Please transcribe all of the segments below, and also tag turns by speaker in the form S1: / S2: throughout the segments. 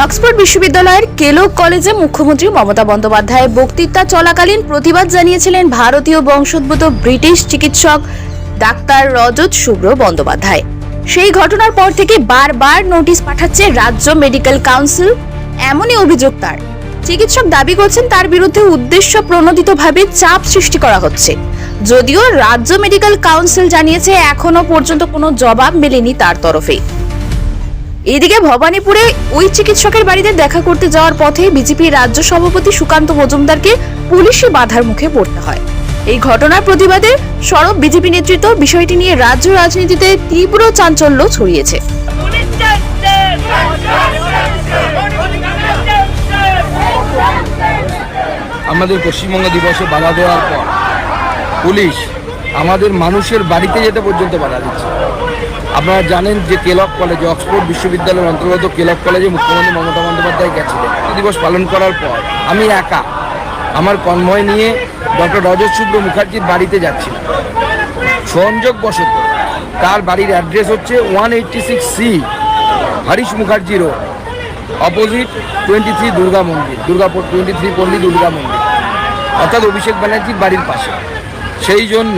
S1: Oxford বিশ্ববিদ্যালয়ের কেলক কলেজে মুখ্যমন্ত্রী মমতা বন্দ্যোপাধ্যায় বক্তৃতা চলাকালীন প্রতিবাদ জানিয়েছিলেন ভারতীয় বংশোদ্ভূত ব্রিটিশ চিকিৎসক ডাক্তার রজত শুভ্র বন্দ্যোপাধ্যায়। সেই ঘটনার পর থেকে বারবার নোটিশ পাঠাচ্ছে রাজ্য মেডিকেল কাউন্সিল। এমনই অভিযোগ তার। চিকিৎসক দাবি করছেন তার বিরুদ্ধে উদ্দেশ্য প্রণোদিতভাবে চাপ সৃষ্টি করা হচ্ছে। যদিও রাজ্য মেডিকেল কাউন্সিল জানিয়েছে এখনও পর্যন্ত কোনো জবাব মেলেনি তার তরফে। এদিকে ভবানীপুরে ওই চিকিৎসকের বাড়িতে দেখা করতে যাওয়ার পথে বিজেপি রাজ্য সভাপতি সুকান্ত মজুমদারকে পুলিশি বাধার মুখে পড়তে হয়। এই ঘটনার প্রতিবাদে সরব বিজেপি নেতৃত্ব বিষয়টি নিয়ে রাজ্য রাজনীতিতে তীব্র চাঞ্চল্য ছড়িয়েছে।
S2: আমাদের পশ্চিমবঙ্গ দিবসে বাধা দেওয়ার পর পুলিশ আমাদের মানুষের বাড়িতে যেতে পর্যন্ত বাধা দিচ্ছে। আপনারা জানেন যে কেলক কলেজে, অক্সফোর্ড বিশ্ববিদ্যালয়ের অন্তর্গত কেলক কলেজে মুখ্যমন্ত্রী মমতা বন্দ্যোপাধ্যায় গেছিলেন। দিবস পালন করার পর আমি একা আমার কনভয় নিয়ে ডক্টর রজত মুখার্জির বাড়িতে যাচ্ছিলাম। সংযোগ বসত। তার বাড়ির অ্যাড্রেস হচ্ছে one eighty six C Harish Mukherjee road, opposite twenty three Durga মন্দির, দুর্গাপুর টোয়েন্টি থ্রি পল্লী দুর্গা মন্দির। অর্থাৎ অভিষেক ব্যানার্জির বাড়ির পাশে। সেই জন্য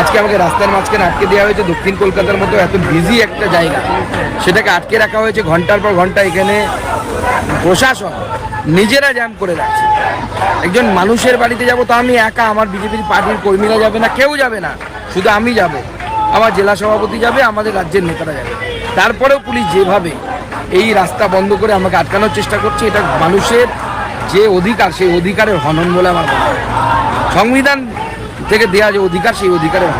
S2: আজকে আমাকে রাস্তার মাঝখানে আটকে দেওয়া হয়েছে। দক্ষিণ কলকাতার মতো এত বিজি একটা জায়গা। সেটাকে আটকে রাখা হয়েছে ঘণ্টার পর ঘণ্টা এখানে প্রশাসন নিজেরা জ্যাম করে রাখছে। একজন মানুষের বাড়িতে যাব তো আমি একা, আমার বিজেপির পার্টির কর্মীরা যাবে না, কেউ যাবে না। শুধু আমি যাব। আমার জেলা সভাপতি যাবে, আমাদের রাজ্যের নেতারা যাবে। তারপরেও পুলিশ যেভাবে এই রাস্তা বন্ধ করে আমাকে আটকানোর চেষ্টা করছে, এটা মানুষের যে অধিকার, সেই অধিকারের হনন বলে আমার মনে হয়। সংবিধান থেকে দেওয়া যে অধিকার সেই অধিকারের